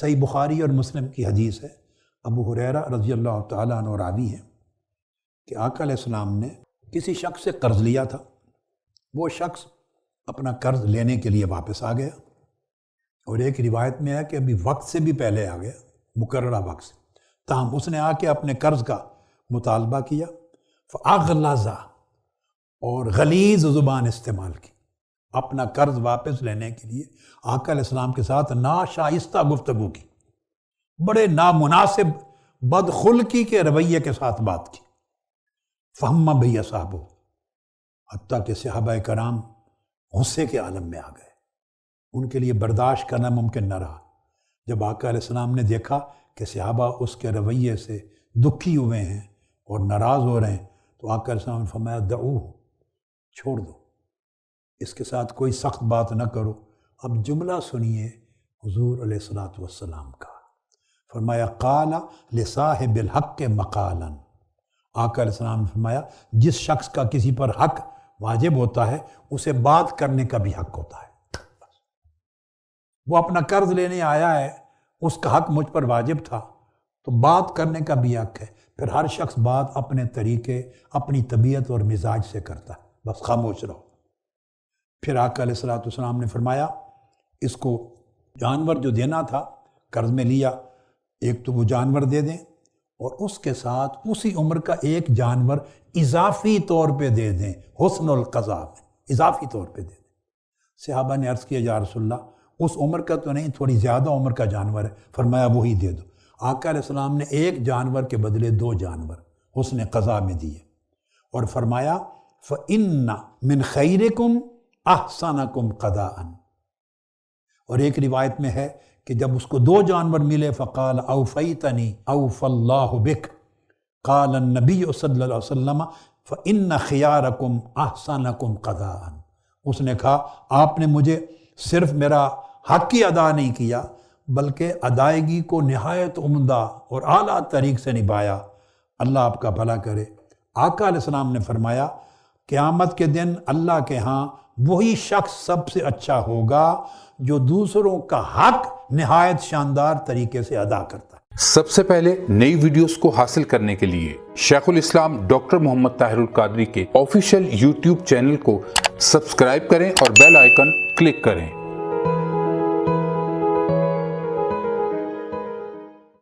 صحیح بخاری اور مسلم کی حدیث ہے۔ ابو حریرہ رضی اللہ تعالیٰ عنہ راوی ہے کہ آقا علیہ السلام نے کسی شخص سے قرض لیا تھا۔ وہ شخص اپنا قرض لینے کے لیے واپس آ گیا۔ اور ایک روایت میں ہے کہ ابھی وقت سے بھی پہلے آ گیا، مقررہ وقت سے۔ تاہم اس نے آ کے اپنے قرض کا مطالبہ کیا۔ فعغلازہ اور غلیظ زبان استعمال کی۔ اپنا قرض واپس لینے کے لیے آقا علیہ السلام کے ساتھ ناشائستہ گفتگو کی۔ بڑے نامناسب بدخلقی کے رویے کے ساتھ بات کی۔ فہمہ بھیا صاحب حتیٰ کہ صحابہ کرام غصے کے عالم میں آ گئے۔ ان کے لیے برداشت کرنا ممکن نہ رہا۔ جب آقا علیہ السلام نے دیکھا کہ صحابہ اس کے رویے سے دکھی ہوئے ہیں اور ناراض ہو رہے ہیں، تو آقا علیہ السلام نے فرمایا دعو چھوڑ دو۔ اس کے ساتھ کوئی سخت بات نہ کرو۔ اب جملہ سنیے حضور علیہ السلاۃ والسلام کا۔ فرمایا، قال لصاحب الحق کے مقالاً۔ آقا علیہ السلام نے فرمایا، جس شخص کا کسی پر حق واجب ہوتا ہے، اسے بات کرنے کا بھی حق ہوتا ہے۔ وہ اپنا قرض لینے آیا ہے، اس کا حق مجھ پر واجب تھا، تو بات کرنے کا بھی حق ہے۔ پھر ہر شخص بات اپنے طریقے، اپنی طبیعت اور مزاج سے کرتا ہے۔ بس خاموش رہو۔ پھر آقا علیہ السلاۃ والسلام نے فرمایا، اس کو جانور جو دینا تھا، قرض میں لیا، ایک تو وہ جانور دے دیں اور اس کے ساتھ اسی عمر کا ایک جانور اضافی طور پہ دے دیں، حسن القضاء اضافی طور پہ دے دیں۔ صحابہ نے عرض کیا، یا رسول اللہ، اس عمر کا تو نہیں، تھوڑی زیادہ عمر کا جانور ہے۔ فرمایا، وہی دے دو۔ آقا علیہ السلام نے ایک جانور کے بدلے دو جانور حسن قضاء میں دیے۔ اور فرمایا فن من خیر کم احسن کم قدا اور ایک روایت میں ہے کہ جب اس کو دو جانور ملے، فقال اوفیتنی اوف اللہ بک۔ قال النبی صلی اللہ علیہ وسلم فن خیارکم احسنکم قضاء۔ اس نے کہا، آپ نے مجھے صرف میرا حق کی ادا نہیں کیا، بلکہ ادائیگی کو نہایت عمدہ اور اعلیٰ طریق سے نبھایا۔ اللہ آپ کا بھلا کرے۔ آقا علیہ السلام نے فرمایا، قیامت کے دن اللہ کے ہاں وہی شخص سب سے اچھا ہوگا جو دوسروں کا حق نہایت شاندار طریقے سے ادا کرتا ہے۔ سب سے پہلے نئی ویڈیوز کو حاصل کرنے کے لیے شیخ الاسلام ڈاکٹر محمد طاہر القادری کے آفیشیل یوٹیوب چینل کو سبسکرائب کریں اور بیل آئیکن کلک کریں۔